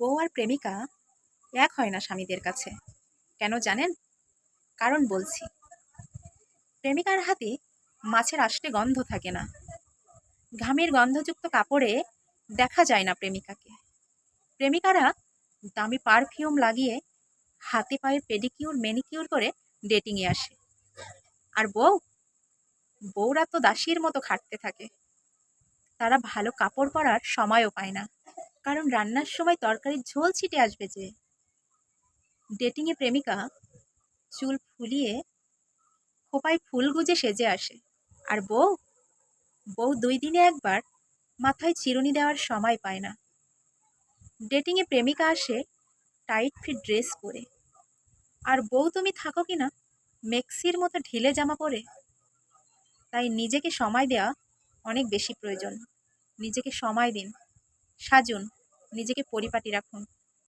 বউ আর প্রেমিকা এক হয় না স্বামীদের কাছে। কেন জানেন? কারণ বলছি। প্রেমিকার হাতে মাছের আষ্টে গন্ধ থাকে না। ঘামের গন্ধযুক্ত কাপড়ে দেখা যায় না প্রেমিকাকে। প্রেমিকারা দামি পারফিউম লাগিয়ে হাতে পায়ে পেডিকিউর, মেনিকিউর করে ডেটিংয়ে আসে। আর বউ? বউরা তো দাসীর মতো খাটতে থাকে। তারা ভালো কাপড় পরার সময়ও পায় না। কারণ রান্নার সময় তরকারির ঝোল ছিটে আসবে যে। ডেটিংয়ে প্রেমিকা, চুল ফুলিয়ে খোপায় ফুল গুজে সেজে আসে। আর বউ? বউ দুই দিনে একবার, মাথায় চিরুনি দেওয়ার সময় পায় না। ডেটিংয়ে প্রেমিকা আসে টাইট ফিট ড্রেস পরে। আর বউ, তুমি থাকো কি না? মেক্সির মতো ঢিলে জামা পরে? তাই নিজেকে সময় দেওয়া অনেক বেশি প্রয়োজন। নিজেকে সময় দিন। সাজুন। নিজেকে পরিপাটি রাখুন।